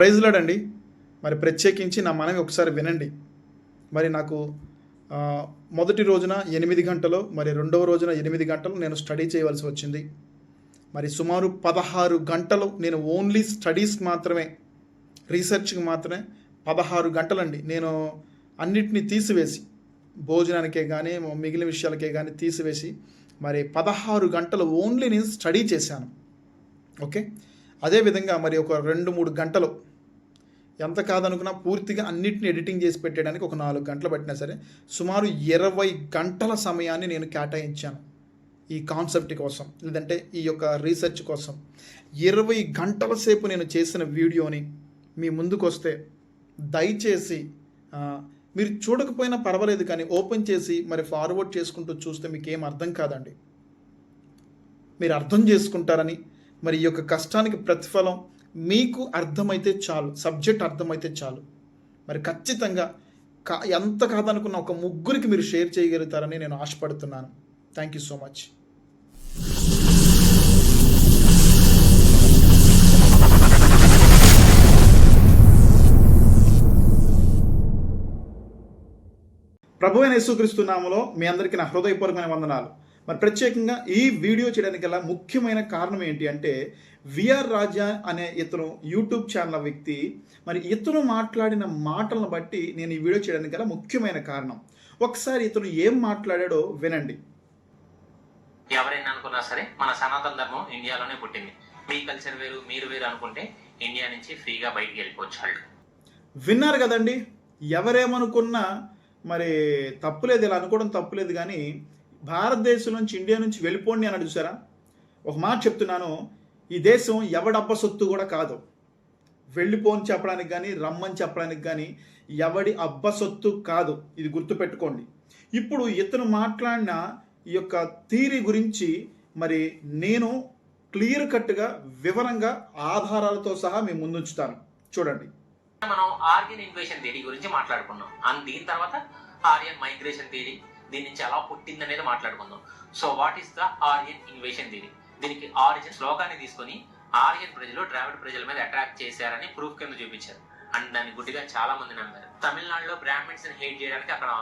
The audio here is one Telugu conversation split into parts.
ప్రైజ్లాడండి మరి ప్రత్యేకించి నా మనవి ఒకసారి వినండి. మరి నాకు మొదటి రోజున ఎనిమిది గంటలు మరి రెండవ రోజున ఎనిమిది గంటలు నేను స్టడీ చేయవలసి వచ్చింది. మరి సుమారు పదహారు గంటలు నేను ఓన్లీ స్టడీస్ మాత్రమే రీసెర్చ్కి మాత్రమే పదహారు గంటలండి. నేను అన్నిటినీ తీసివేసి భోజనానికే కానీ మిగిలిన విషయాలకే కానీ తీసివేసి మరి పదహారు గంటలు ఓన్లీ నేను స్టడీ చేశాను. ఓకే? అదేవిధంగా మరి ఒక రెండు మూడు గంటలు ఎంత కాదనుకున్నా పూర్తిగా అన్నిటిని ఎడిటింగ్ చేసి పెట్టడానికి ఒక నాలుగు గంటలు పట్టినా సరే సుమారు ఇరవై గంటల సమయాన్ని నేను కేటాయించాను ఈ కాన్సెప్ట్ కోసం లేదంటే ఈ యొక్క రీసెర్చ్ కోసం. ఇరవై గంటల సేపు నేను చేసిన వీడియోని మీ ముందుకు వస్తే దయచేసి మీరు చూడకపోయినా పర్వాలేదు కానీ ఓపెన్ చేసి మరి ఫార్వర్డ్ చేసుకుంటూ చూస్తే మీకు ఏం అర్థం కాదండి. మీరు అర్థం చేసుకుంటారని మరి ఈ యొక్క కష్టానికి ప్రతిఫలం మీకు అర్థమైతే చాలు సబ్జెక్ట్ అర్థమైతే చాలు. మరి ఖచ్చితంగా కా ఎంత కాదనుకున్న ఒక ముగ్గురికి మీరు షేర్ చేయగలుగుతారని నేను ఆశపడుతున్నాను. థ్యాంక్ యూ సో మచ్ ప్రభు అయిన యేసుక్రీస్తు మీ అందరికీ నా హృదయపూర్వకమైన వందనాలు. మరి ప్రత్యేకంగా ఈ వీడియో చేయడానికి గల ముఖ్యమైన కారణం ఏంటి అంటే విఆర్ రాజా అనే ఇతను యూట్యూబ్ ఛానల్ వ్యక్తి. మరి ఇతను మాట్లాడిన మాటలను బట్టి నేను ఈ వీడియో చేయడానికి గల ముఖ్యమైన కారణం. ఒకసారి ఇతను ఏం మాట్లాడాడో వినండి. ఎవరైనా అనుకున్నా సరే మన సనాతన ధర్మం ఇండియాలోనే పుట్టింది. మీ కల్చర్ వేరు మీరు వేరు అనుకుంటే ఇండియా నుంచి ఫ్రీగా బయటికి వెళ్ళిపోవచ్చు వాళ్ళు. విన్నారు కదండి. ఎవరేమనుకున్నా మరి తప్పులేదు ఇలా అనుకోవడం తప్పులేదు కానీ భారతదేశం నుంచి ఇండియా నుంచి వెళ్ళిపోండి అని చూసారా? ఒక మాట చెప్తున్నాను. ఈ దేశం ఎవడబ్బ సొత్తు కూడా కాదు. వెళ్ళిపోని చెప్పడానికి కానీ రమ్మని చెప్పడానికి కానీ ఎవడి అబ్బ సొత్తు కాదు. ఇది గుర్తుపెట్టుకోండి. ఇప్పుడు ఇతను మాట్లాడిన ఈ యొక్క థీరీ గురించి మరి నేను క్లియర్ కట్గా వివరంగా ఆధారాలతో సహా మేము ముందుంచుతాను. చూడండి. మనం ఆర్యన్ ఇన్వేషన్ థియరీ గురించి మాట్లాడుకున్నాం. అండ్ దీని తర్వాత ఆర్యన్ మైగ్రేషన్ థియరీ దీని నుంచి ఎలా పుట్టింది అనేది మాట్లాడుకుందాం. So what is the Aryan invasion theory దీనికి ఆరిజిన్ శ్లోకాన్ని తీసుకొని ఆర్యన్ ప్రజలు ద్రావిడ ప్రజల మీద అట్రాక్ట్ చేశారని ప్రూఫ్ కింద చూపించారు. అండ్ దాన్ని గుడ్డిగా చాలా మంది నమ్మారు. తమిళనాడులో బ్రాహ్మిన్స్ని హేట్ చేయడానికి అక్కడ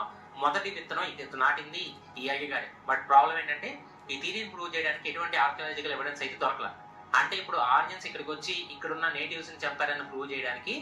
మొదటి విత్తనం ఇది నాటింది ఈ అయ్య గారే. బట్ ప్రాబ్లం ఏంటంటే ఈ థీరీని ప్రూవ్ చేయడానికి ఎటువంటి ఆర్కియాలజికల్ ఎవిడెన్స్ అయితే దొరకలేదు అంటే ఇప్పుడు ఆర్యన్స్ ఇక్కడికి వచ్చి ఇక్కడున్న నేటివ్స్ని చంపారని ప్రూవ్ చేయడానికి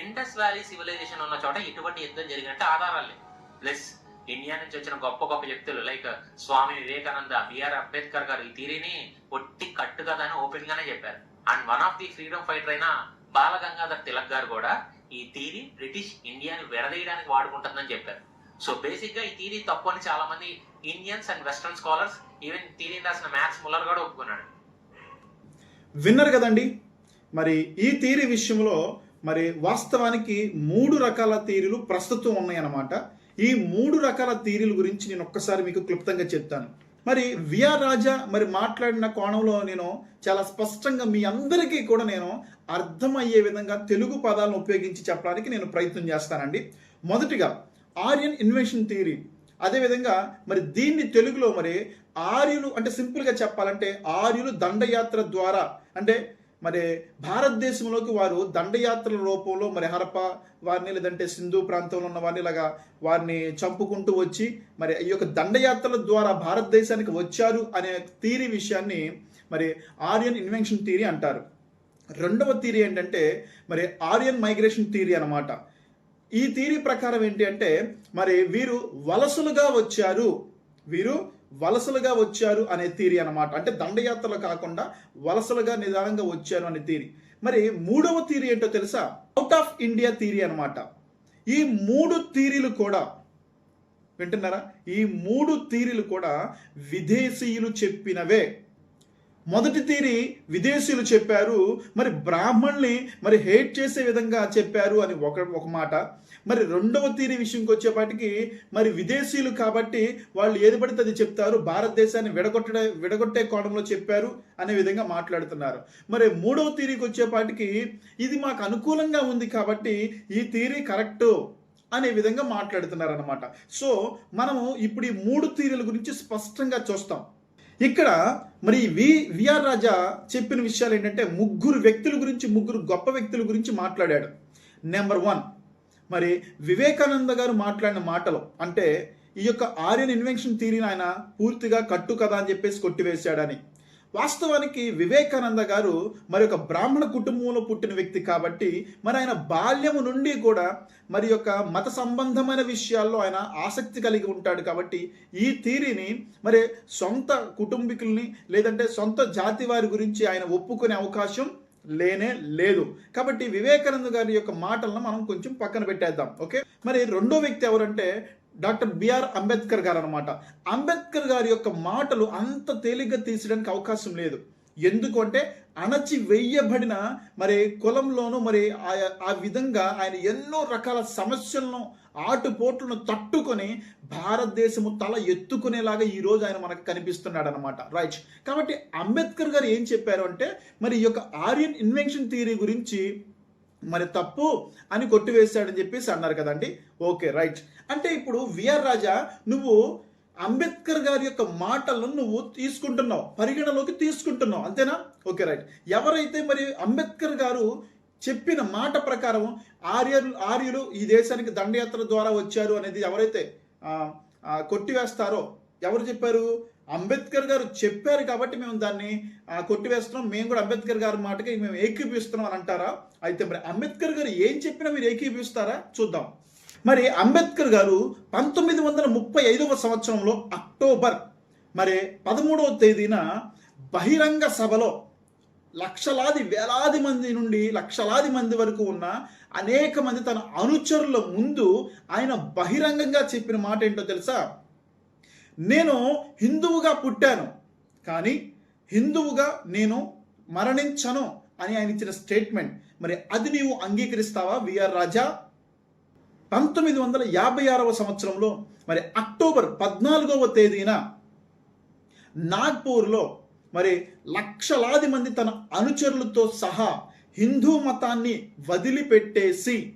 ఇండస్ వ్యాలీ సివిలైజేషన్ ఉన్న చోట ఎటువంటి యుద్ధం జరిగినట్టు ఆధారాలు లేవు. ప్లస్ ఇండియా నుంచి వచ్చిన గొప్ప గొప్ప వ్యక్తులు like Swami Vivekananda B R Ambedkar garu ఈ థీరీని ఒట్టి కట్టు కదా అని ఓపెన్ గానే చెప్పారు. And one of the freedom fighter అయిన బాలగంగాధర్ తిలక్ గారు కూడా ఈ థీరీ బ్రిటిష్ ఇండియాని విడదీయడానికి వాడుకుంటుందని చెప్పారు. సో బేసిక్గా ఈ థీరీ తప్పు అని చాలా మంది Indians and western scholars even థీరీని రాసిన మ్యాథ్స్ ముల్లర్ కూడా ఒప్పుకున్నాడు. విన్నర్ కదండి? మరి ఈ థీరీ విషయంలో మరి వాస్తవానికి మూడు రకాల థీరీలు ప్రస్తుతం ఉన్నాయన్నమాట. ఈ మూడు రకాల థీరీల గురించి నేను ఒక్కసారి మీకు క్లుప్తంగా చెప్తాను. మరి విఆర్ రాజా మరి మాట్లాడిన కోణంలో నేను చాలా స్పష్టంగా మీ అందరికీ కూడా నేను అర్థమయ్యే విధంగా తెలుగు పదాలను ఉపయోగించి చెప్పడానికి నేను ప్రయత్నం చేస్తానండి. మొదటిగా ఆర్యన్ ఇన్వెన్షన్ థియరీ. అదేవిధంగా మరి దీన్ని తెలుగులో మరి ఆర్యులు అంటే సింపుల్గా చెప్పాలంటే ఆర్యులు దండయాత్ర ద్వారా అంటే మరి భారతదేశంలోకి వారు దండయాత్రల రూపంలో మరి హరప వారిని లేదంటే సింధు ప్రాంతంలో ఉన్న వారిని ఇలాగా వారిని చంపుకుంటూ వచ్చి మరి ఈ యొక్క దండయాత్రల ద్వారా భారతదేశానికి వచ్చారు అనే థీరీ విషయాన్ని మరి ఆర్యన్ ఇన్వెన్షన్ థీరీ అంటారు. రెండవ థీరీ ఏంటంటే మరి ఆర్యన్ మైగ్రేషన్ థీరీ అన్నమాట. ఈ థీరీ ప్రకారం ఏంటి అంటే మరి వీరు వలసలుగా వచ్చారు. వీరు వలసలుగా వచ్చారు అనే థీరీ అనమాట అంటే దండయాత్రలు కాకుండా వలసలుగా నిదానంగా వచ్చారు అనే థీరీ మరి మూడవ థీరీ ఏంటో తెలుసా? అవుట్ ఆఫ్ ఇండియా థీరీ అనమాట ఈ మూడు థీరీలు కూడా వింటున్నారా? ఈ మూడు థీరీలు కూడా విదేశీయులు చెప్పినవే. మొదటి తీరి విదేశీయులు చెప్పారు మరి బ్రాహ్మణ్ణి మరి హేట్ చేసే విధంగా చెప్పారు అని ఒక ఒక మాట. మరి రెండవ తీరి విషయంకి వచ్చేపాటికి మరి విదేశీయులు కాబట్టి వాళ్ళు ఏది పడితే అది చెప్తారు భారతదేశాన్ని విడగొట్టడే విడగొట్టే కోణంలో చెప్పారు అనే విధంగా మాట్లాడుతున్నారు. మరి మూడవ తీరికి వచ్చేపాటికి ఇది మాకు అనుకూలంగా ఉంది కాబట్టి ఈ తీరి కరెక్టు అనే విధంగా మాట్లాడుతున్నారు అన్నమాట సో మనము ఇప్పుడు ఈ మూడు తీరుల గురించి స్పష్టంగా చూస్తాం. ఇక్కడ మరి వి విఆర్ రాజా చెప్పిన విషయాలు ఏంటంటే ముగ్గురు వ్యక్తుల గురించి ముగ్గురు గొప్ప వ్యక్తుల గురించి మాట్లాడాడు. నెంబర్ వన్ మరి వివేకానంద గారు మాట్లాడిన మాటలు అంటే ఈ యొక్క ఆర్యన్ ఇన్వెన్షన్ థీరీని ఆయన పూర్తిగా కట్టు కదా అని చెప్పేసి కొట్టివేశాడని. వాస్తవానికి వివేకానంద గారు మరి ఒక బ్రాహ్మణ కుటుంబంలో పుట్టిన వ్యక్తి కాబట్టి మరి ఆయన బాల్యము నుండి కూడా మరి యొక్క మత సంబంధమైన విషయాల్లో ఆయన ఆసక్తి కలిగి ఉంటాడు కాబట్టి ఈ థీరీని మరి సొంత కుటుంబీకుల్ని లేదంటే సొంత జాతి వారి గురించి ఆయన ఒప్పుకునే అవకాశం లేనే లేదు. కాబట్టి వివేకానంద గారి యొక్క మాటలను మనం కొంచెం పక్కన పెట్టేద్దాం. ఓకే? మరి రెండో వ్యక్తి ఎవరంటే డాక్టర్ బిఆర్ అంబేద్కర్ గారు అనమాట అంబేద్కర్ గారి యొక్క మాటలు అంత తేలిగ్గా తీసడానికి అవకాశం లేదు. ఎందుకు అంటే అణచి వెయ్యబడిన మరి కులంలోనూ మరి ఆ- ఆ విధంగా ఆయన ఎన్నో రకాల సమస్యలను ఆటుపోట్లను తట్టుకొని భారతదేశము తల ఎత్తుకునేలాగా ఈరోజు ఆయన మనకు కనిపిస్తున్నాడు అనమాట రైట్. కాబట్టి అంబేద్కర్ గారు ఏం చెప్పారు అంటే మరి ఈ యొక్క ఆర్యన్ ఇన్వెన్షన్ థియరీ గురించి మరి తప్పు అని కొట్టివేశాడని చెప్పేసి అన్నారు కదండి. Okay right. అంటే ఇప్పుడు విఆర్ రాజా నువ్వు అంబేద్కర్ గారి యొక్క మాటలను నువ్వు తీసుకుంటున్నావు పరిగణలోకి తీసుకుంటున్నావు అంతేనా? Okay right. ఎవరైతే మరి అంబేద్కర్ గారు చెప్పిన మాట ప్రకారం ఆర్యలు ఆర్యులు ఈ దేశానికి దండయాత్ర ద్వారా వచ్చారు అనేది ఎవరైతే కొట్టివేస్తారో ఎవరు చెప్పారు? అంబేద్కర్ గారు చెప్పారు కాబట్టి మేము దాన్ని కొట్టివేస్తున్నాం. మేము కూడా అంబేద్కర్ గారి మాటకి మేము ఏకీపిస్తున్నాం అని అంటారా? అయితే మరి అంబేద్కర్ గారు ఏం చెప్పినా మీరు ఏకీపిస్తారా చూద్దాం. మరి అంబేద్కర్ గారు పంతొమ్మిది వందల ముప్పై ఐదవ సంవత్సరంలో అక్టోబర్ మరి పదమూడవ తేదీన బహిరంగ సభలో లక్షలాది వేలాది మంది నుండి లక్షలాది మంది వరకు ఉన్న అనేక మంది తన అనుచరుల ముందు ఆయన బహిరంగంగా చెప్పిన మాట ఏంటో తెలుసా? నేను హిందువుగా పుట్టాను కానీ హిందువుగా నేను మరణించను అని ఆయన ఇచ్చిన స్టేట్మెంట్. మరి అది నీవు అంగీకరిస్తావా? విఆర్ రాజా. పంతొమ్మిది వందల యాభై ఆరవ సంవత్సరంలో మరి అక్టోబర్ పద్నాలుగవ తేదీన నాగ్పూర్లో మరి లక్షలాది మంది తన అనుచరులతో సహా హిందూ మతాన్ని వదిలిపెట్టేసి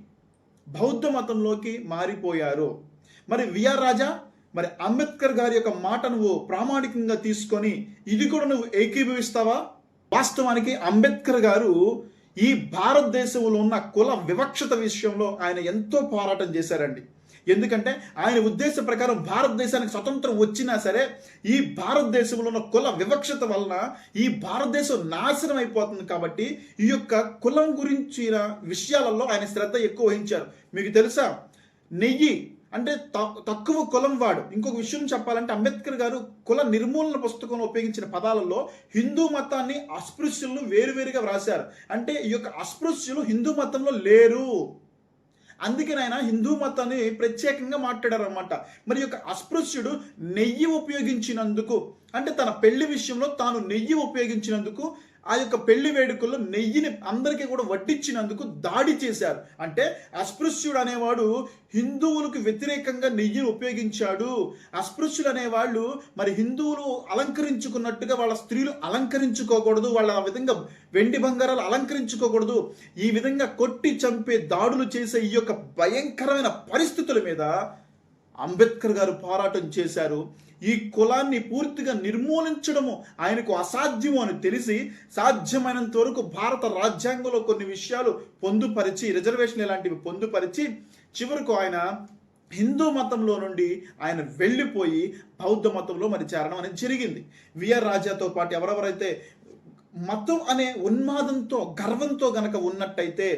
బౌద్ధ మతంలోకి మారిపోయారు. మరి విఆర్ రాజా మరి అంబేద్కర్ గారి యొక్క మాట నువ్వు ప్రామాణికంగా తీసుకొని ఇది కూడా నువ్వు ఏకీభవిస్తావా? వాస్తవానికి అంబేద్కర్ గారు ఈ భారతదేశంలో ఉన్న కుల వివక్షత విషయంలో ఆయన ఎంతో పోరాటం చేశారండి. ఎందుకంటే ఆయన ఉద్దేశ ప్రకారం భారతదేశానికి స్వతంత్రం వచ్చినా సరే ఈ భారతదేశంలో ఉన్న కుల వివక్షత వలన ఈ భారతదేశం నాశనం అయిపోతుంది కాబట్టి ఈ యొక్క కులం గురించిన విషయాలలో ఆయన శ్రద్ధ ఎక్కువ వహించారు. మీకు తెలుసా? నెయ్యి అంటే తక్కువ కులం వాడు. ఇంకొక విషయం చెప్పాలంటే అంబేద్కర్ గారు కుల నిర్మూలన పుస్తకంలో ఉపయోగించిన పదాలలో హిందూ మతాన్ని అస్పృశ్యులను వేరువేరుగా వ్రాశారు. అంటే ఈ యొక్క అస్పృశ్యులు హిందూ మతంలో లేరు. అందుకే ఆయన హిందూ మతాన్ని ప్రత్యేకంగా మాట్లాడారనమాట మరి యొక్క అస్పృశ్యుడు నెయ్యి ఉపయోగించినందుకు అంటే తన పెళ్ళి విషయంలో తాను నెయ్యి ఉపయోగించినందుకు ఆ యొక్క పెళ్ళి వేడుకల్లో నెయ్యిని అందరికీ కూడా వడ్డించినందుకు దాడి చేశారు. అంటే అస్పృశ్యుడు అనేవాడు హిందువులకు వ్యతిరేకంగా నెయ్యిని ఉపయోగించాడు. అస్పృశ్యులు అనేవాళ్ళు మరి హిందువులు అలంకరించుకున్నట్టుగా వాళ్ళ స్త్రీలు అలంకరించుకోకూడదు వాళ్ళ ఆ విధంగా వెండి బంగారాలు అలంకరించుకోకూడదు. ఈ విధంగా కొట్టి చంపే దాడులు చేసే ఈ యొక్క భయంకరమైన పరిస్థితుల మీద అంబేద్కర్ గారు పోరాటం చేశారు. ఈ కులాన్ని పూర్తిగా నిర్మూలించడము ఆయనకు అసాధ్యము అని తెలిసి సాధ్యమైనంత వరకు భారత రాజ్యాంగంలో కొన్ని విషయాలు పొందుపరిచి రిజర్వేషన్ ఇలాంటివి పొందుపరిచి చివరకు ఆయన హిందూ మతంలో నుండి ఆయన వెళ్ళిపోయి బౌద్ధ మతంలో మరి చేరడం అనేది జరిగింది. విఆర్ రాజాతో పాటు ఎవరెవరైతే మతం అనే ఉన్మాదంతో గర్వంతో గనక ఉన్నట్టయితే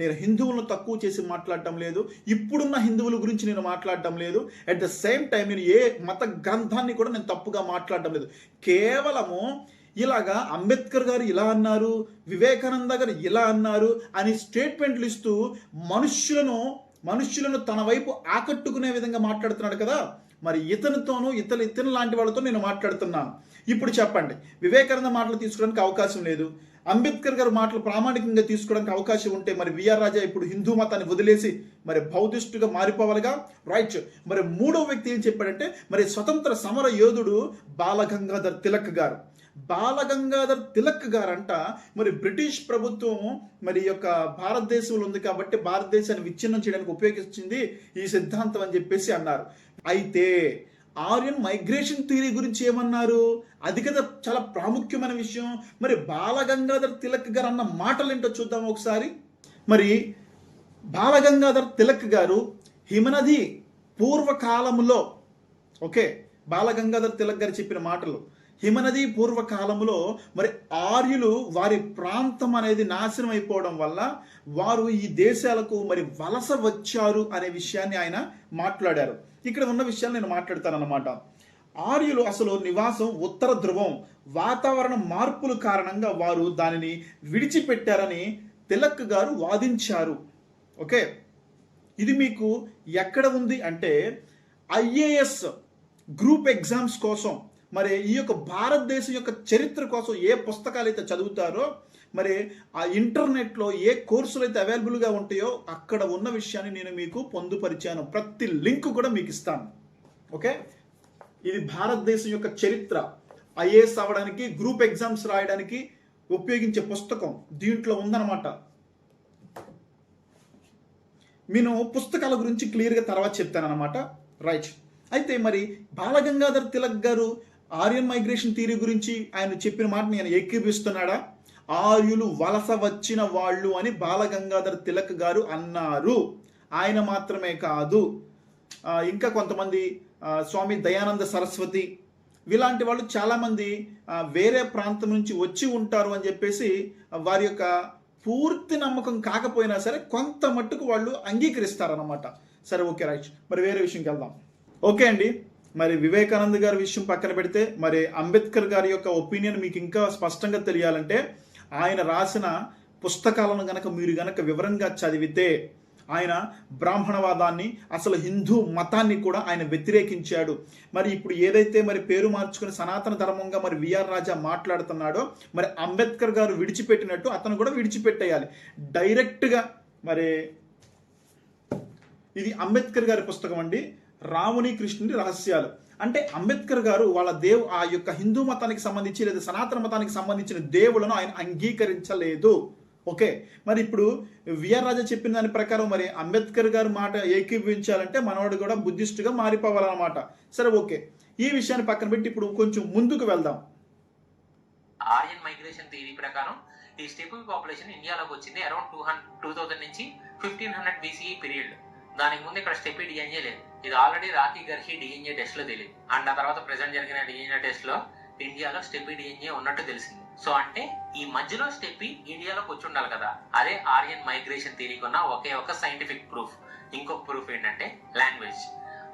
నేను హిందువులను తక్కువ చేసి మాట్లాడటం లేదు ఇప్పుడున్న హిందువుల గురించి నేను మాట్లాడటం లేదు అట్ ద సేమ్ టైం నేను ఏ మత గ్రంథాన్ని కూడా నేను తప్పుగా మాట్లాడటం లేదు. కేవలము ఇలాగా అంబేద్కర్ గారు ఇలా అన్నారు వివేకానంద గారు ఇలా అన్నారు అని స్టేట్మెంట్లు ఇస్తూ మనుష్యులను మనుష్యులను తన వైపు ఆకట్టుకునే విధంగా మాట్లాడుతున్నాడు కదా. మరి ఇతనితోనూ ఇతను ఇతను లాంటి వాళ్ళతో నేను మాట్లాడుతున్నాను ఇప్పుడు చెప్పండి వివేకానంద మాటలు తీసుకోవడానికి అవకాశం లేదు. అంబేద్కర్ గారి మాటలు ప్రామాణికంగా తీసుకోవడానికి అవకాశం ఉంటే మరి విఆర్ రాజా ఇప్పుడు హిందూ మతాన్ని వదిలేసి మరి బౌద్ధిస్టుగా మారిపోవాలిగా? రైట్ మరి మూడవ వ్యక్తి ఏం చెప్పాడంటే మరి స్వతంత్ర సమర యోధుడు బాలగంగాధర్ తిలక్ గారు. బాలగంగాధర్ తిలక్ గారంట మరి బ్రిటిష్ ప్రభుత్వం మరి యొక్క భారతదేశంలో ఉంది కాబట్టి భారతదేశాన్ని విచ్ఛిన్నం చేయడానికి ఉపయోగించింది ఈ సిద్ధాంతం అని చెప్పేసి అన్నారు. అయితే ఆర్యన్ మైగ్రేషన్ థియరీ గురించి ఏమన్నారు? అది కదా చాలా ప్రాముఖ్యమైన విషయం. మరి బాలగంగాధర్ తిలక్ గారు అన్న మాటలు ఏంటో చూద్దాం ఒకసారి. మరి బాలగంగాధర్ తిలక్ గారు హిమనది పూర్వకాలములో ఓకే బాలగంగాధర్ తిలక్ గారు చెప్పిన మాటలు. హిమనది పూర్వకాలములో మరి ఆర్యులు వారి ప్రాంతం అనేది నాశనం అయిపోవడం వల్ల వారు ఈ దేశాలకు మరి వలస వచ్చారు అనే విషయాన్ని ఆయన మాట్లాడారు. ఇక్కడ ఉన్న విషయాలు నేను మాట్లాడతానన్నమాట. ఆర్యులు అసలు నివాసం ఉత్తర ధ్రువం. వాతావరణ మార్పుల కారణంగా వారు దానిని విడిచిపెట్టారని తిలక్ గారు వాదించారు. ఓకే? ఇది మీకు ఎక్కడ ఉంది అంటే ఐఏఎస్ గ్రూప్ ఎగ్జామ్స్ కోసం. మరి ఈ యొక్క భారతదేశం యొక్క చరిత్ర కోసం ఏ పుస్తకాలు అయితే చదువుతారో మరి ఆ ఇంటర్నెట్లో ఏ కోర్సులు అయితే అవైలబుల్గా ఉంటాయో అక్కడ ఉన్న విషయాన్ని నేను మీకు పొందుపరిచాను. ప్రతి లింక్ కూడా మీకు ఇస్తాను. ఓకే? ఇది భారతదేశం యొక్క చరిత్ర. ఐఏఎస్ అవ్వడానికి గ్రూప్ ఎగ్జామ్స్ రాయడానికి ఉపయోగించే పుస్తకం. దీంట్లో ఉందన్నమాట. నేను పుస్తకాల గురించి క్లియర్గా తర్వాత చెప్తానన్నమాట. రైట్. అయితే మరి బాలగంగాధర్ తిలక్ గారు ఆర్యన్ మైగ్రేషన్ థియరీ గురించి ఆయన చెప్పిన మాట నేను ఏకీపిస్తున్నాడా ఆర్యులు వలస వచ్చిన వాళ్ళు అని బాలగంగాధర తిలక్ గారు అన్నారు. ఆయన మాత్రమే కాదు ఇంకా కొంతమంది స్వామి దయానంద సరస్వతి ఇలాంటి వాళ్ళు చాలామంది వేరే ప్రాంతం నుంచి వచ్చి ఉంటారు అని చెప్పేసి వారి యొక్క పూర్తి నమ్మకం కాకపోయినా సరే కొంత మట్టుకు వాళ్ళు అంగీకరిస్తారనమాట సరే ఓకే రైట్. మరి వేరే విషయంకి వెళ్దాం. ఓకే అండి. మరి వివేకానంద గారి విషయం పక్కన పెడితే మరి అంబేద్కర్ గారి యొక్క ఒపీనియన్ మీకు ఇంకా స్పష్టంగా తెలియాలంటే ఆయన రాసిన పుస్తకాలను గనక మీరు గనక వివరంగా చదివితే ఆయన బ్రాహ్మణవాదాన్ని అసలు హిందూ మతాన్ని కూడా ఆయన వ్యతిరేకించాడు. మరి ఇప్పుడు ఏదైతే మరి పేరు మార్చుకుని సనాతన ధర్మంగా మరి విఆర్ రాజా మాట్లాడుతున్నాడో మరి అంబేద్కర్ గారు విడిచిపెట్టినట్టు అతను కూడా విడిచిపెట్టేయాలి. డైరెక్ట్గా మరి ఇది అంబేద్కర్ గారి పుస్తకం అండి. రాముని కృష్ణుని రహస్యాలు. అంటే అంబేద్కర్ గారు వాళ్ళ దేవు ఆ యొక్క హిందూ మతానికి సంబంధించి లేదా సనాతన మతానికి సంబంధించిన దేవులను ఆయన అంగీకరించలేదు. ఓకే? మరి ఇప్పుడు విఆర్ రాజా చెప్పిన దాని ప్రకారం మరి అంబేద్కర్ గారు మాట ఏకీభవించాలంటే మనవాడు కూడా బుద్ధిస్టుగా మారిపోవాలన్నమాట. సరే ఓకే. ఈ విషయాన్ని పక్కన పెట్టి ఇప్పుడు కొంచెం ముందుకు వెళ్దాం. ఆర్యన్ మైగ్రేషన్ థియరీ ప్రకారం ఈ స్టెప్ పాపులేషన్ ఇండియాలోకి వచ్చింది around two hundred two thousand నుంచి ఫిఫ్టీన్ హండ్రెడ్ బీసీఈ పీరియడ్. దానికి ముందు ఇక్కడ స్టెప్ డిఎన్ఏ లేదు. ఇది ఆల్రెడీ రాఖీ గర్హి డిఎన్ఏ టెస్ట్లో తెలియదు అండ్ ఆ తర్వాత ప్రెసెంట్ జరిగిన డిఎన్ఏ టెస్ట్లో ఇండియాలో స్టెప్ డిఎన్ఏ ఉన్నట్టు తెలిసింది. సో అంటే ఈ మధ్యలో స్టెప్ ఇండియాలోకి వచ్చి ఉండాలి కదా. అదే ఆర్యన్ మైగ్రేషన్ థియరీకి ఉన్న ఒకే ఒక సైంటిఫిక్ ప్రూఫ్ ఇంకొక ప్రూఫ్ ఏంటంటే లాంగ్వేజ్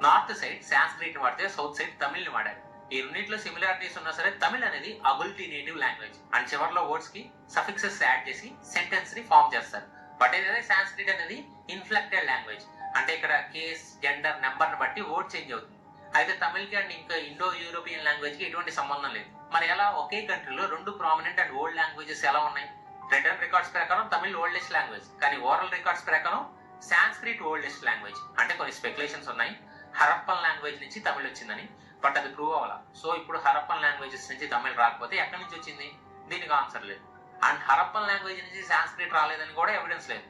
నార్త్ సైడ్ సాంస్క్రిట్ వాడితే సౌత్ సైడ్ తమిళ్ని వాడారు. ఈ రెండింటిలో సిమిలారిటీస్ ఉన్నా సరే తమిళ్ అనేది అబుల్టినేటివ్ లాంగ్వేజ్ అండ్ చివరిలో వర్డ్స్కి సఫిక్సెస్ యాడ్ చేసి సెంటెన్స్ని ఫామ్ చేస్తారు. బట్ ఏదైతే సాంస్క్రిట్ అనేది ఇన్ఫ్లెక్టెడ్ లాంగ్వేజ్ అంటే ఇక్కడ కేస్ జెండర్ నెంబర్ని బట్టి ఓట్ చేంజ్ అవుతుంది. అయితే తమిళకి అండ్ ఇంకా ఇండో యూరోపియన్ లాంగ్వేజ్కి ఎటువంటి సంబంధం లేదు. మరి ఎలా ఒకే కంట్రీలో రెండు ప్రామినెంట్ అండ్ ఓల్డ్ లాంగ్వేజెస్ ఎలా ఉన్నాయి? రిటర్న్ రికార్డ్స్ ప్రకారం తమిళ్ ఓల్డెస్ట్ లాంగ్వేజ్ కానీ ఓరల్ రికార్డ్స్ ప్రకారం సాంస్క్రిట్ ఓల్డెస్ట్ లాంగ్వేజ్ అంటే కొన్ని స్పెక్యులేషన్స్ ఉన్నాయి. హరప్పన్ లాంగ్వేజ్ నుంచి తమిళ్ వచ్చిందని బట్ అది ప్రూవ్ అవ్వాల? సో ఇప్పుడు హరప్పన్ లాంగ్వేజెస్ నుంచి తమిళ్ రాకపోతే ఎక్కడి నుంచి వచ్చింది? దీనికి ఆన్సర్ లేదు. అండ్ హరప్పన్ లాంగ్వేజ్ నుంచి సాంస్క్రిట్ రాలేదని కూడా ఎవిడెన్స్ లేదు.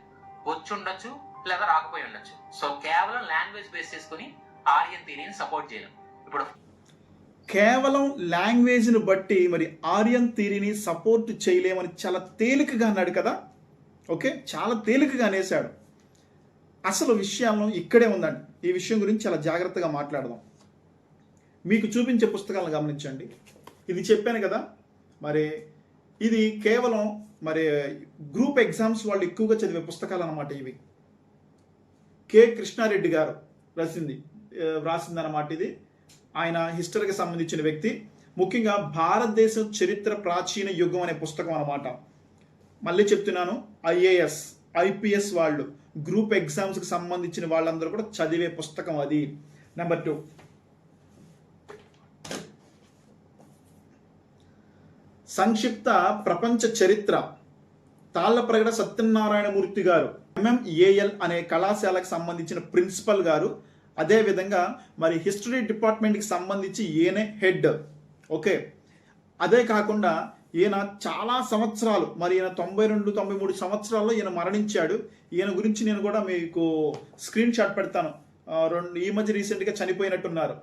వచ్చి ఉండొచ్చు లేదా రాకపోయి ఉండొచ్చు. సో కేవలం లాంగ్వేజ్ బేస్ చేసుకుని ఆర్యన్ థియరీని సపోర్ట్ చేయలేం. ఇప్పుడు కేవలం లాంగ్వేజ్ని బట్టి మరి ఆర్యన్ థీరీని సపోర్ట్ చేయలేమని చాలా తేలికగా అన్నాడు కదా? ఓకే? చాలా తేలికగా అనేసాడు అసలు విషయాలను ఇక్కడే ఉందండి. ఈ విషయం గురించి చాలా జాగ్రత్తగా మాట్లాడదాం. మీకు చూపించే పుస్తకాలను గమనించండి. ఇది చెప్పాను కదా? మరి ఇది కేవలం మరి గ్రూప్ ఎగ్జామ్స్ వాళ్ళు ఎక్కువగా చదివే పుస్తకాలు అన్నమాట ఇవి. కె కృష్ణారెడ్డి గారు రాసింది వ్రాసింది అన్నమాట ఇది. ఆయన హిస్టరీకి సంబంధించిన వ్యక్తి. ముఖ్యంగా భారతదేశం చరిత్ర ప్రాచీన యుగం అనే పుస్తకం అన్నమాట. మళ్ళీ చెప్తున్నాను ఐఏఎస్ ఐపీఎస్ వాళ్ళు గ్రూప్ ఎగ్జామ్స్కి సంబంధించిన వాళ్ళందరూ కూడా చదివే పుస్తకం అది. నెంబర్ టూ సంక్షిప్త ప్రపంచ చరిత్ర. తాళ్ళప్రగడ సత్యనారాయణమూర్తి గారు. ఎంఎంఏఎల్ అనే కళాశాలకు సంబంధించిన ప్రిన్సిపల్ గారు అదే విధంగా మరి హిస్టరీ డిపార్ట్మెంట్కి సంబంధించి ఈయనే హెడ్. ఓకే. అదే కాకుండా ఈయన చాలా సంవత్సరాలు మరి ఈయన తొంభై రెండు తొంభై మూడు సంవత్సరాల్లో ఈయన మరణించాడు. ఈయన గురించి నేను కూడా మీకు స్క్రీన్ షాట్ పెడతాను. రెండు ఈ మధ్య రీసెంట్గా చనిపోయినట్టున్నారు.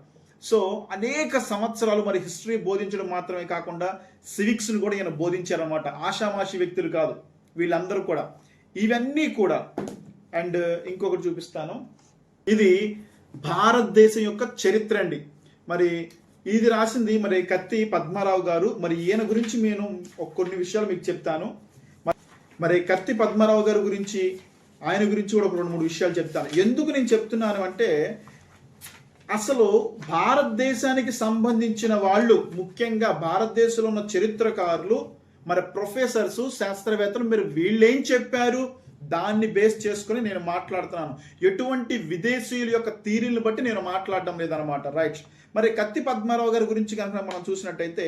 సో అనేక సంవత్సరాలు మరి హిస్టరీ బోధించడం మాత్రమే కాకుండా సివిక్స్ను కూడా ఈయన బోధించారనమాట ఆషామాషి వ్యక్తులు కాదు వీళ్ళందరూ కూడా. ఇవన్నీ కూడా. అండ్ uh, ఇంకొకటి చూపిస్తాను. ఇది భారతదేశం యొక్క చరిత్ర అండి. మరి ఇది రాసింది మరి కత్తి పద్మారావు గారు. మరి ఈయన గురించి నేను కొన్ని విషయాలు మీకు చెప్తాను. మరి కత్తి పద్మారావు గారి గురించి ఆయన గురించి కూడా ఒక రెండు మూడు విషయాలు చెప్తాను. ఎందుకు నేను చెప్తున్నాను అంటే అసలు భారతదేశానికి సంబంధించిన వాళ్ళు ముఖ్యంగా భారతదేశంలో ఉన్న చరిత్రకారులు మరి ప్రొఫెసర్స్ శాస్త్రవేత్తలు మీరు వీళ్ళేం చెప్పారు? దాన్ని బేస్ చేసుకొని నేను మాట్లాడుతున్నాను. ఎటువంటి విదేశీయుల యొక్క థీరీలను బట్టి నేను మాట్లాడడం లేదనమాట రైట్. మరి కత్తి పద్మారావు గారి గురించి కనుక మనం చూసినట్టయితే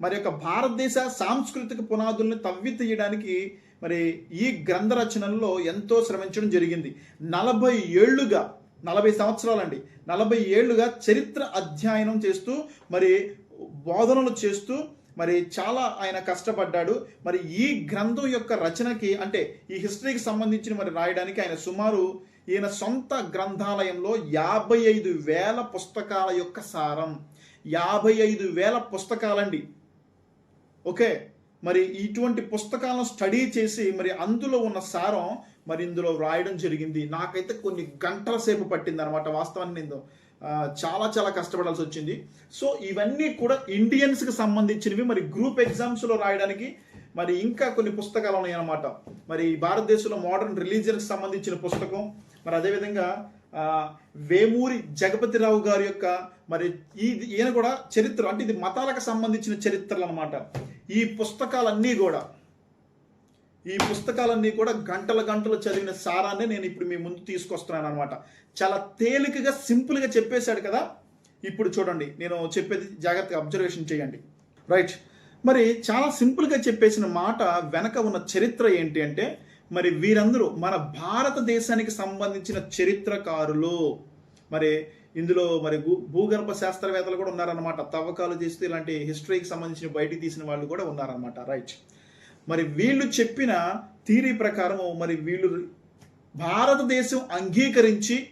మరి యొక్క భారతదేశ సాంస్కృతిక పునాదుల్ని తవ్వి తీయడానికి మరి ఈ గ్రంథ రచనల్లో ఎంతో శ్రమించడం జరిగింది. నలభై ఏళ్ళుగా నలభై సంవత్సరాలండి. నలభై ఏళ్ళుగా చరిత్ర అధ్యయనం చేస్తూ మరి బోధనలు చేస్తూ మరి చాలా ఆయన కష్టపడ్డాడు. మరి ఈ గ్రంథం యొక్క రచనకి అంటే ఈ హిస్టరీకి సంబంధించిన మరి రాయడానికి ఆయన సుమారు ఈయన సొంత గ్రంథాలయంలో యాభై ఐదు వేల పుస్తకాల యొక్క సారం. యాభై ఐదు వేల పుస్తకాలండి. ఓకే? మరి ఇటువంటి పుస్తకాలను స్టడీ చేసి మరి అందులో ఉన్న సారం మరి ఇందులో రాయడం జరిగింది. నాకైతే కొన్ని గంటల సేపు పట్టింది అనమాట వాస్తవాన్ని నేను చాలా చాలా కష్టపడాల్సి వచ్చింది. సో ఇవన్నీ కూడా ఇండియన్స్కి సంబంధించినవి. మరి గ్రూప్ ఎగ్జామ్స్లో రాయడానికి మరి ఇంకా కొన్ని పుస్తకాలు ఉన్నాయన్నమాట. మరి భారతదేశంలో మోడర్న్ రిలీజియన్కి సంబంధించిన పుస్తకం. మరి అదేవిధంగా వేమూరి జగపతిరావు గారి యొక్క మరి ఈ ఈయన కూడా చరిత్ర అంటే ఇది మతాలకు సంబంధించిన చరిత్రలు అనమాట ఈ పుస్తకాలన్నీ కూడా ఈ పుస్తకాలన్నీ కూడా గంటల గంటలు చదివిన సారాన్ని నేను ఇప్పుడు మీ ముందు తీసుకొస్తున్నాను అనమాట చాలా తేలికగా సింపుల్గా చెప్పేశాడు కదా. ఇప్పుడు చూడండి నేను చెప్పేది జాగ్రత్తగా అబ్జర్వేషన్ చేయండి. రైట్. మరి చాలా సింపుల్గా చెప్పేసిన మాట వెనక ఉన్న చరిత్ర ఏంటి అంటే మరి వీరందరూ మన భారతదేశానికి సంబంధించిన చరిత్రకారులు. మరి ఇందులో మరి భూ భూగర్భ శాస్త్రవేత్తలు కూడా ఉన్నారన్నమాట. తవ్వకాలు చేస్తూ ఇలాంటి హిస్టరీకి సంబంధించిన బయటికి తీసిన వాళ్ళు కూడా ఉన్నారనమాట రైట్. మరి వీళ్ళు చెప్పిన థీరీ ప్రకారము మరి వీళ్ళు భారతదేశం అంగీకరించి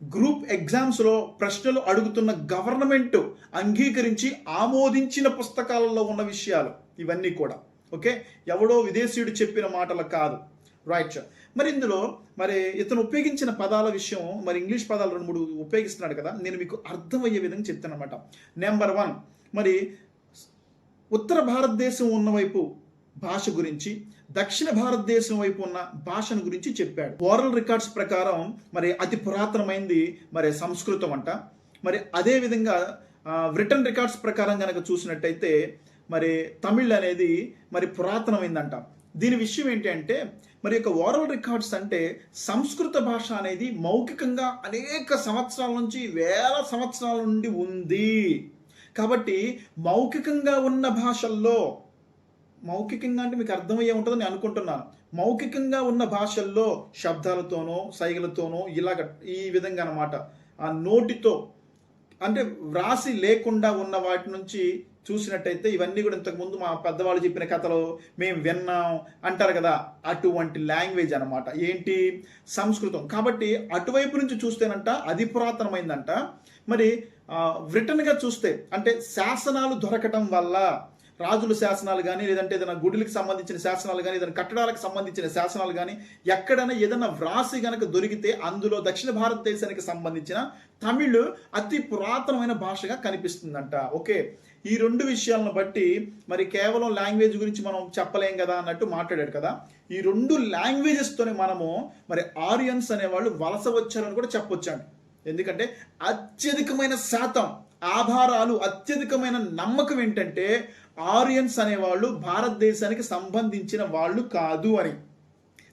గ్రూప్ ఎగ్జామ్స్లో ప్రశ్నలు అడుగుతున్న గవర్నమెంట్ అంగీకరించి ఆమోదించిన పుస్తకాలలో ఉన్న విషయాలు ఇవన్నీ కూడా. ఓకే? ఎవడో విదేశీయుడు చెప్పిన మాటలు కాదు. రైట్ మరి ఇందులో మరి ఇతను ఉపయోగించిన పదాల విషయం మరి ఇంగ్లీష్ పదాలు రెండు మూడు ఉపయోగిస్తున్నాడు కదా నేను మీకు అర్థమయ్యే విధంగా చెప్తాను అనమాట నెంబర్ వన్ మరి ఉత్తర భారతదేశం ఉన్నవైపు భాష గురించి దక్షిణ భారతదేశం వైపు ఉన్న భాషను గురించి చెప్పాడు. ఓరల్ రికార్డ్స్ ప్రకారం మరి అతి పురాతనమైంది మరి సంస్కృతం అంట. మరి అదే విధంగా రిటర్న్ రికార్డ్స్ ప్రకారం కనుక చూసినట్టయితే మరి తమిళ్ అనేది మరి పురాతనమైందంట. దీని విషయం ఏంటి అంటే మరి యొక్క ఓరల్ రికార్డ్స్ అంటే సంస్కృత భాష అనేది మౌఖికంగా అనేక సంవత్సరాల నుంచి వేల సంవత్సరాల నుండి ఉంది. కాబట్టి మౌఖికంగా ఉన్న భాషల్లో మౌఖికంగా అంటే మీకు అర్థమయ్యే ఉంటుందని నేను అనుకుంటున్నాను. మౌఖికంగా ఉన్న భాషల్లో శబ్దాలతోనో సైగలతోనో ఇలాగ ఈ విధంగా అనమాట ఆ నోటితో అంటే వ్రాసి లేకుండా ఉన్న వాటి నుంచి చూసినట్టయితే ఇవన్నీ కూడా ఇంతకుముందు మా పెద్దవాళ్ళు చెప్పిన కథలు మేము విన్నాం అంటారు కదా అటువంటి లాంగ్వేజ్ అనమాట ఏంటి? సంస్కృతం. కాబట్టి అటువైపు నుంచి చూస్తేనంట అది పురాతనమైందంట. మరి బ్రిటన్గా చూస్తే అంటే శాసనాలు దొరకటం వల్ల రాజుల శాసనాలు కానీ లేదంటే ఏదైనా గుడులకు సంబంధించిన శాసనాలు కానీ ఏదైనా కట్టడాలకు సంబంధించిన శాసనాలు కానీ ఎక్కడైనా ఏదైనా వ్రాసి గనక దొరికితే అందులో దక్షిణ భారతదేశానికి సంబంధించిన తమిళ్ అతి పురాతనమైన భాషగా కనిపిస్తుందంట. ఓకే. ఈ రెండు విషయాలను బట్టి మరి కేవలం లాంగ్వేజ్ గురించి మనం చెప్పలేం కదా అన్నట్టు మాట్లాడాడు కదా. ఈ రెండు లాంగ్వేజెస్తోనే మనము మరి ఆరియన్స్ అనేవాళ్ళు వలస వచ్చారని కూడా చెప్పొచ్చండి ఎందుకంటే అత్యధికమైన శాతం ఆధారాలు అత్యధికమైన నమ్మకం ఏంటంటే ఆరియన్స్ అనేవాళ్ళు భారతదేశానికి సంబంధించిన వాళ్ళు కాదు అని.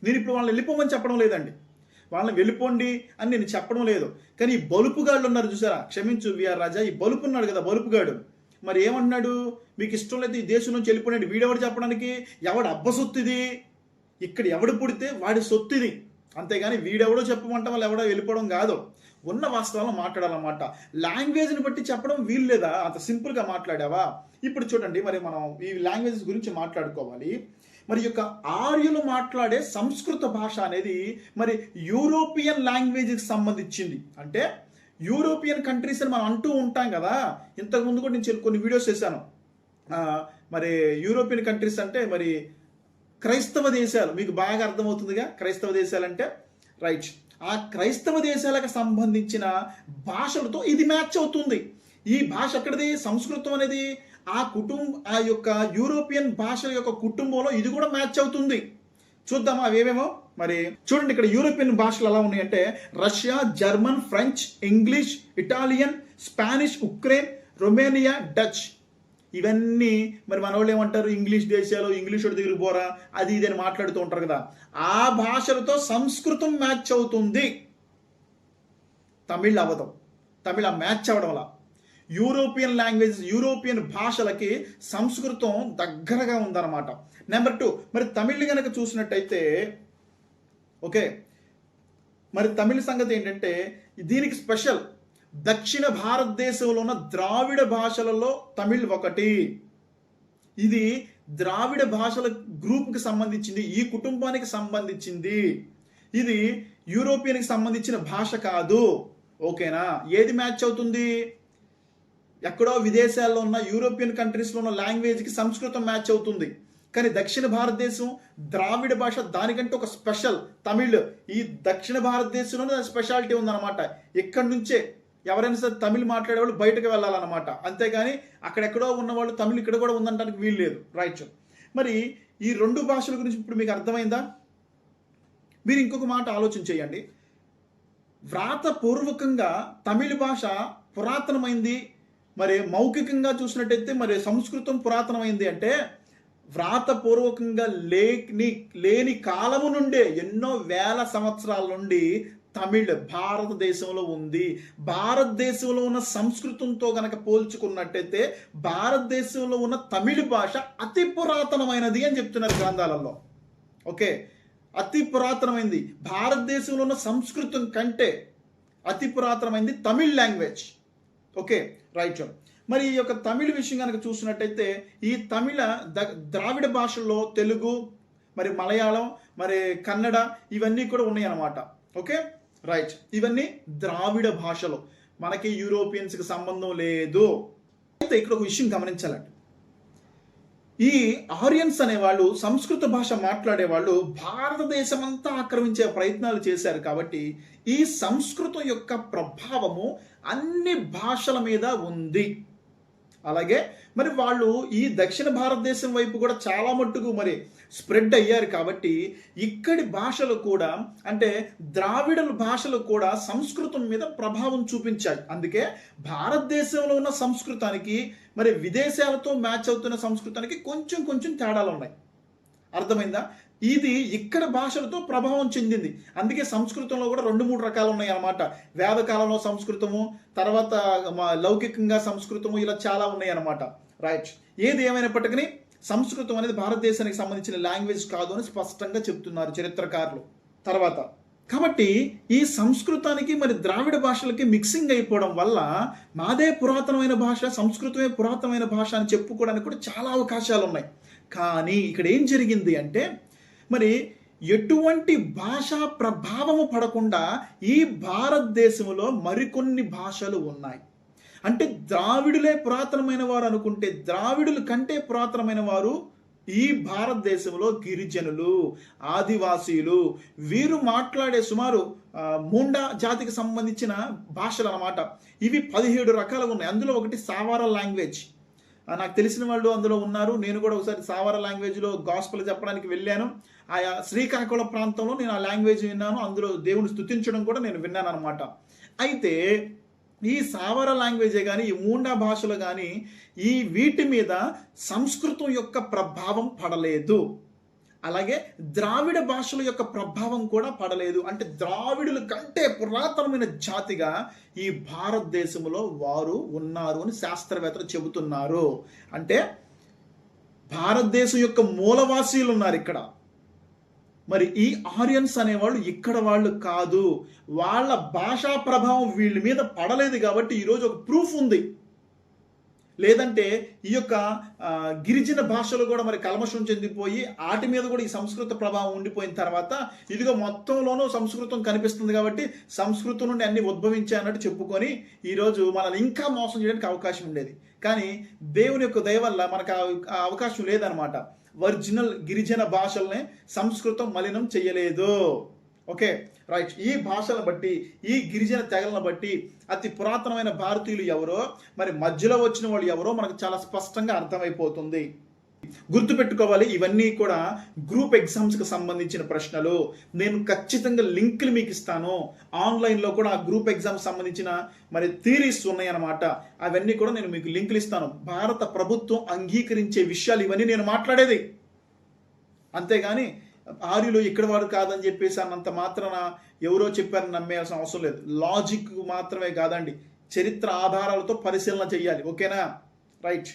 నేను ఇప్పుడు వాళ్ళని వెళ్ళిపోమని చెప్పడం లేదండి. వాళ్ళని వెళ్ళిపోండి అని నేను చెప్పడం లేదు. కానీ ఈ బలుపుగాళ్ళు ఉన్నారు చూసారా? క్షమించు విఆర్ రాజా ఈ బలుపు ఉన్నాడు కదా బలుపుగాడు మరి ఏమన్నాడు? మీకు ఇష్టం లేదు ఈ దేశం నుంచి వెళ్ళిపోయినాడు. వీడెవడు చెప్పడానికి? ఎవడు అబ్బ సొత్తుది? ఇక్కడ ఎవడు పుడితే వాడి సొత్తుది. అంతేగాని వీడెవడో చెప్పమంటే వాళ్ళు ఎవడో వెళ్ళిపోవడం కాదు. ఉన్న వాస్తవాలను మాట్లాడాలన్నమాట. లాంగ్వేజ్ని బట్టి చెప్పడం వీలు లేదా? అంత సింపుల్గా మాట్లాడావా? ఇప్పుడు చూడండి మరి మనం ఈ లాంగ్వేజెస్ గురించి మాట్లాడుకోవాలి. మరి యొక్క ఆర్యులు మాట్లాడే సంస్కృత భాష అనేది మరి యూరోపియన్ లాంగ్వేజ్కి సంబంధించింది. అంటే యూరోపియన్ కంట్రీస్ అని మనం అంటూ ఉంటాం కదా. ఇంతకు ముందు కూడా నేను కొన్ని వీడియోస్ చేశాను. మరి యూరోపియన్ కంట్రీస్ అంటే మరి క్రైస్తవ దేశాలు. మీకు బాగా అర్థమవుతుందిగా? క్రైస్తవ దేశాలంటే? రైట్ ఆ క్రైస్తవ దేశాలకు సంబంధించిన భాషలతో ఇది మ్యాచ్ అవుతుంది. ఈ భాష ఎక్కడిది? సంస్కృతం అనేది ఆ కుటుంబ ఆ యొక్క యూరోపియన్ భాషల యొక్క కుటుంబంలో ఇది కూడా మ్యాచ్ అవుతుంది. చూద్దాం అవేమేమో మరి చూడండి ఇక్కడ యూరోపియన్ భాషలు ఎలా ఉన్నాయంటే Russia German French English Italian Spanish Ukraine Romania Dutch. ఇవన్నీ మరి మన వాళ్ళు ఏమంటారు? ఇంగ్లీష్ దేశాలు ఇంగ్లీష్ వాడి దగ్గర పోరా? అది ఇది అని మాట్లాడుతూ ఉంటారు కదా. ఆ భాషలతో సంస్కృతం మ్యాచ్ అవుతుంది. తమిళ్ అవ్వదు. తమిళ మ్యాచ్ అవ్వడం వల్ల. యూరోపియన్ లాంగ్వేజ్ యూరోపియన్ భాషలకి సంస్కృతం దగ్గరగా ఉందన్నమాట. నెంబర్ టూ మరి తమిళ్ కనుక చూసినట్టయితే ఓకే. మరి తమిళ సంగతి ఏంటంటే దీనికి స్పెషల్ దక్షిణ భారతదేశంలో ఉన్న ద్రావిడ భాషలలో తమిళ్ ఒకటి. ఇది ద్రావిడ భాషల గ్రూప్కి సంబంధించింది ఈ కుటుంబానికి సంబంధించింది. ఇది యూరోపియన్కి సంబంధించిన భాష కాదు. ఓకేనా? ఏది మ్యాచ్ అవుతుంది? ఎక్కడో విదేశాల్లో ఉన్న యూరోపియన్ కంట్రీస్లో ఉన్న లాంగ్వేజ్కి సంస్కృతం మ్యాచ్ అవుతుంది. కానీ దక్షిణ భారతదేశం ద్రావిడ భాష దానికంటే ఒక స్పెషల్ తమిళ్. ఈ దక్షిణ భారతదేశంలోనే స్పెషాలిటీ ఉందన్నమాట. ఇక్కడి నుంచే ఎవరైనా సరే తమిళ్ మాట్లాడేవాళ్ళు బయటకు వెళ్ళాలన్నమాట. అంతేగాని అక్కడెక్కడో ఉన్నవాళ్ళు తమిళ్ ఇక్కడ కూడా ఉందంటానికి వీలు లేదు. రైట్ మరి ఈ రెండు భాషల గురించి ఇప్పుడు మీకు అర్థమైందా? మీరు ఇంకొక మాట ఆలోచన చేయండి. వ్రాతపూర్వకంగా తమిళ భాష పురాతనమైంది మరి మౌఖికంగా చూసినట్టయితే మరి సంస్కృతం పురాతనమైంది అంటే వ్రాతపూర్వకంగా లేని లేని కాలము నుండే ఎన్నో వేల సంవత్సరాల నుండి తమిళ్ భారతదేశంలో ఉంది. భారతదేశంలో ఉన్న సంస్కృతంతో గనక పోల్చుకున్నట్టయితే భారతదేశంలో ఉన్న తమిళ భాష అతి పురాతనమైనది అని చెప్తున్నారు గ్రంథాలలో. ఓకే? అతి పురాతనమైంది. భారతదేశంలో ఉన్న సంస్కృతం కంటే అతి పురాతనమైంది తమిళ్ లాంగ్వేజ్. ఓకే? రైట్ మరి ఈ యొక్క తమిళ విషయం కనుక చూసినట్టయితే ఈ తమిళ ద్రావిడ భాషల్లో తెలుగు మరి మలయాళం మరి కన్నడ ఇవన్నీ కూడా ఉన్నాయి అన్నమాట ఓకే? రైట్ ఇవన్నీ ద్రావిడ భాషలు. మనకి యూరోపియన్స్కి సంబంధం లేదు. అయితే ఇక్కడ ఒక విషయం గమనించాలండి. ఈ ఆరియన్స్ అనేవాళ్ళు సంస్కృత భాష మాట్లాడే వాళ్ళు భారతదేశం అంతా ఆక్రమించే ప్రయత్నాలు చేశారు కాబట్టి ఈ సంస్కృతం యొక్క ప్రభావము అన్ని భాషల మీద ఉంది. అలాగే మరి వాళ్ళు ఈ దక్షిణ భారతదేశం వైపు కూడా చాలా మట్టుకు మరి స్ప్రెడ్ అయ్యారు కాబట్టి ఇక్కడి భాషలు కూడా అంటే ద్రావిడల భాషలు కూడా సంస్కృతం మీద ప్రభావం చూపించాయి. అందుకే భారతదేశంలో ఉన్న సంస్కృతానికి మరి విదేశాలతో మ్యాచ్ అవుతున్న సంస్కృతానికి కొంచెం కొంచెం తేడాలు ఉన్నాయి. అర్థమైందా? ఇది ఇక్కడ భాషలతో ప్రభావం చెందింది. అందుకే సంస్కృతంలో కూడా రెండు మూడు రకాలు ఉన్నాయి అన్నమాట. వేదకాలంలో సంస్కృతము తర్వాత మా- లౌకికంగా సంస్కృతము ఇలా చాలా ఉన్నాయి అన్నమాట. రైట్ ఏది ఏమైనప్పటికీ సంస్కృతం అనేది భారతదేశానికి సంబంధించిన లాంగ్వేజ్ కాదు అని స్పష్టంగా చెప్తున్నారు చరిత్రకారులు. తర్వాత కాబట్టి ఈ సంస్కృతానికి మరి ద్రావిడ భాషలకి మిక్సింగ్ అయిపోవడం వల్ల మాదే పురాతనమైన భాష సంస్కృతమే పురాతనమైన భాష అని చెప్పుకోవడానికి కూడా చాలా అవకాశాలు ఉన్నాయి. కానీ ఇక్కడ ఏం జరిగింది అంటే మరి ఎటువంటి భాషా ప్రభావము పడకుండా ఈ భారతదేశంలో మరికొన్ని భాషలు ఉన్నాయి. అంటే ద్రావిడులే పురాతనమైన వారు అనుకుంటే ద్రావిడుల కంటే పురాతనమైన వారు ఈ భారతదేశంలో గిరిజనులు ఆదివాసీలు. వీరు మాట్లాడే సుమారు ముండా మూండా జాతికి సంబంధించిన భాషలు అన్నమాట. ఇవి పదిహేడు రకాలుగా ఉన్నాయి. అందులో ఒకటి సావార లాంగ్వేజ్. నాకు తెలిసిన వాళ్ళు అందులో ఉన్నారు. నేను కూడా ఒకసారి సావార లాంగ్వేజ్లో గాస్పల్ చెప్పడానికి వెళ్ళాను. ఆయా శ్రీకాకుళం ప్రాంతంలో నేను ఆ లాంగ్వేజ్ విన్నాను. అందులో దేవుని స్థుతించడం కూడా నేను విన్నాను అనమాట అయితే ఈ సావర లాంగ్వేజే కానీ ఈ మూండా భాషలు కానీ ఈ వీటి మీద సంస్కృతం యొక్క ప్రభావం పడలేదు. అలాగే ద్రావిడ భాషల యొక్క ప్రభావం కూడా పడలేదు. అంటే ద్రావిడుల కంటే పురాతనమైన జాతిగా ఈ భారతదేశంలో వారు ఉన్నారు అని శాస్త్రవేత్తలు చెబుతున్నారు. అంటే భారతదేశం యొక్క మూలవాసీలు ఉన్నారు ఇక్కడ. మరి ఈ ఆరియన్స్ అనేవాళ్ళు ఇక్కడ వాళ్ళు కాదు. వాళ్ళ భాషా ప్రభావం వీళ్ళ మీద పడలేదు కాబట్టి ఈరోజు ఒక ప్రూఫ్ ఉంది. లేదంటే ఈ యొక్క గిరిజన భాషలు కూడా మరి కల్మషం చెందిపోయి వాటి మీద కూడా ఈ సంస్కృత ప్రభావం ఉండిపోయిన తర్వాత ఇదిగో మొత్తంలోనూ సంస్కృతం కనిపిస్తుంది కాబట్టి సంస్కృతం నుండి అన్ని ఉద్భవించాయి అన్నట్టు చెప్పుకొని ఈరోజు మనల్ని ఇంకా మోసం చేయడానికి అవకాశం ఉండేది. కానీ దేవుని యొక్క దయ వల్ల మనకు అవకాశం లేదనమాట ఒరిజినల్ గిరిజన భాషల్ని సంస్కృతం మలినం చేయలేదు ఓకే రైట్. ఈ భాషలను బట్టి ఈ గిరిజన తెగలను బట్టి అతి పురాతనమైన భారతీయులు ఎవరో మరి మధ్యలో వచ్చిన వాళ్ళు ఎవరో మనకు చాలా స్పష్టంగా అర్థమైపోతుంది. గుర్తుపెట్టుకోవాలి ఇవన్నీ కూడా గ్రూప్ ఎగ్జామ్స్కి సంబంధించిన ప్రశ్నలు. నేను ఖచ్చితంగా లింకులు మీకు ఇస్తాను. ఆన్లైన్లో కూడా ఆ గ్రూప్ ఎగ్జామ్స్ సంబంధించిన మరి థీరీస్ ఉన్నాయన్నమాట. అవన్నీ కూడా నేను మీకు లింకులు ఇస్తాను. భారత ప్రభుత్వం అంగీకరించే విషయాలు ఇవన్నీ నేను మాట్లాడేది. అంతేగాని ఆర్యులు ఇక్కడ వాడు కాదని చెప్పేసి అన్నంత మాత్రాన ఎవరో చెప్పారని నమ్మేయాల్సిన అవసరం లేదు. లాజిక్ మాత్రమే కాదండి. చరిత్ర ఆధారాలతో పరిశీలన చేయాలి ఓకేనా? రైట్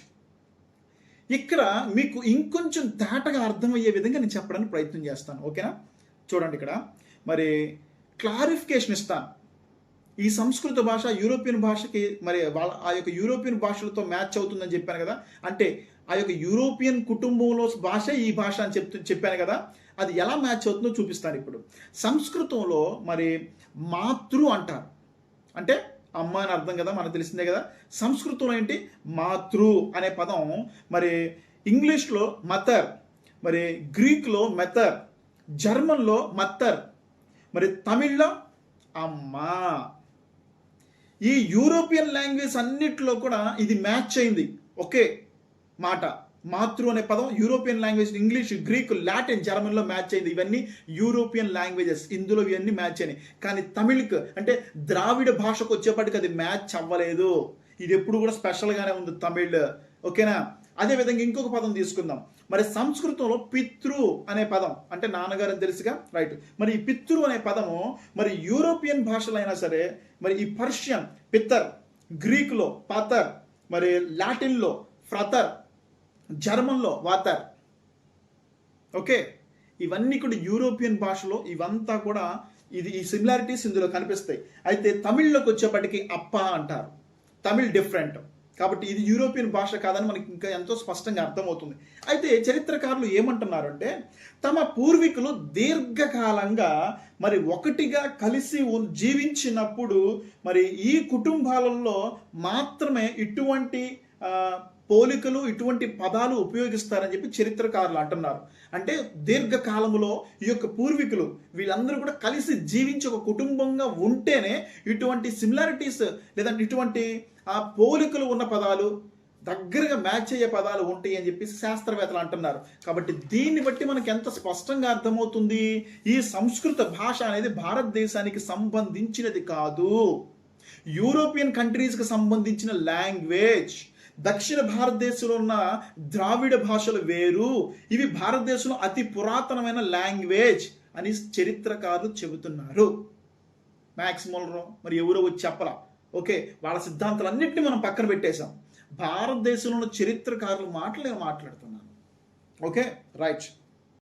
ఇక్కడ మీకు ఇంకొంచెం తేటగా అర్థమయ్యే విధంగా నేను చెప్పడానికి ప్రయత్నం చేస్తాను. ఓకేనా? చూడండి ఇక్కడ. మరి క్లారిఫికేషన్ ఇస్తాను. ఈ సంస్కృత భాష యూరోపియన్ భాషకి మరి వాళ్ళ ఆ యొక్క యూరోపియన్ భాషలతో మ్యాచ్ అవుతుందని చెప్పాను కదా? అంటే ఆ యొక్క యూరోపియన్ కుటుంబంలో భాష ఈ భాష అని చెప్తూ చెప్పాను కదా? అది ఎలా మ్యాచ్ అవుతుందో చూపిస్తాను ఇప్పుడు. సంస్కృతంలో మరి మాతృ అంటారు. అంటే అమ్మ అని అర్థం కదా మనకు తెలిసిందే కదా. సంస్కృతంలో ఏంటి? మాతృ అనే పదం. మరి ఇంగ్లీష్లో మదర్ మరి గ్రీక్లో మెథర్ జర్మన్లో మత్తర్ మరి తమిళ్ళో అమ్మా. ఈ యూరోపియన్ లాంగ్వేజ్ అన్నిట్లో కూడా ఇది మ్యాచ్ అయింది. ఒకే మాట. మాతృ అనే పదం European language English Greek Latin జర్మన్లో match అయింది. ఇవన్నీ యూరోపియన్ లాంగ్వేజెస్ ఇందులో ఇవన్నీ మ్యాచ్ అయినాయి. కానీ తమిళ్కు అంటే ద్రావిడ భాషకు వచ్చేప్పటికి అది మ్యాచ్ అవ్వలేదు. ఇది ఎప్పుడు కూడా స్పెషల్గానే ఉంది తమిళ్. ఓకేనా? అదే విధంగా ఇంకొక పదం తీసుకుందాం. మరి సంస్కృతంలో పితృ అనే పదం. అంటే నాన్నగారు అని తెలుసుగా? రైట్ మరి ఈ పితృ అనే పదము మరి యూరోపియన్ భాషలో అయినా సరే మరి ఈ పర్షియన్ పిత్తర్ గ్రీకులో పతర్ మరి లాటిన్లో ఫ్రతర్ జర్మన్లో వాతర్. ఓకే? ఇవన్నీ కూడా యూరోపియన్ భాషలో ఇవంతా కూడా ఇది ఈ సిమిలారిటీస్ ఇందులో కనిపిస్తాయి. అయితే తమిళ్ళోకి వచ్చేప్పటికి అప్ప అంటారు. తమిళ్ డిఫరెంట్ కాబట్టి ఇది యూరోపియన్ భాష కాదని మనకి ఇంకా ఎంతో స్పష్టంగా అర్థమవుతుంది. అయితే చరిత్రకారులు ఏమంటున్నారంటే తమ పూర్వీకులు దీర్ఘకాలంగా మరి ఒకటిగా కలిసి జీవించినప్పుడు మరి ఈ కుటుంబాలలో మాత్రమే ఇటువంటి పోలికలు ఇటువంటి పదాలు ఉపయోగిస్తారని చెప్పి చరిత్రకారులు అంటున్నారు. అంటే దీర్ఘకాలములో ఈ యొక్క పూర్వీకులు వీళ్ళందరూ కూడా కలిసి జీవించి ఒక కుటుంబంగా ఉంటేనే ఇటువంటి సిమిలారిటీస్ లేదంటే ఇటువంటి ఆ పోలికలు ఉన్న పదాలు దగ్గరగా మ్యాచ్ అయ్యే పదాలు ఉంటాయి అని చెప్పి శాస్త్రవేత్తలు అంటున్నారు. కాబట్టి దీన్ని బట్టి మనకు ఎంత స్పష్టంగా అర్థమవుతుంది? ఈ సంస్కృత భాష అనేది భారతదేశానికి సంబంధించినది కాదు. యూరోపియన్ కంట్రీస్కి సంబంధించిన లాంగ్వేజ్. దక్షిణ భారతదేశంలో ఉన్న ద్రావిడ భాషలు వేరు. ఇవి భారతదేశంలో అతి పురాతనమైన లాంగ్వేజ్ అని చరిత్రకారులు చెబుతున్నారు. మ్యాక్స్ మొలరో మరి ఎవరో వచ్చి చెప్పరా ఓకే వాళ్ళ సిద్ధాంతాలన్నింటినీ మనం పక్కన పెట్టేశాం. భారతదేశంలో ఉన్న చరిత్రకారుల మాటలు నేను మాట్లాడుతున్నాను. Okay right.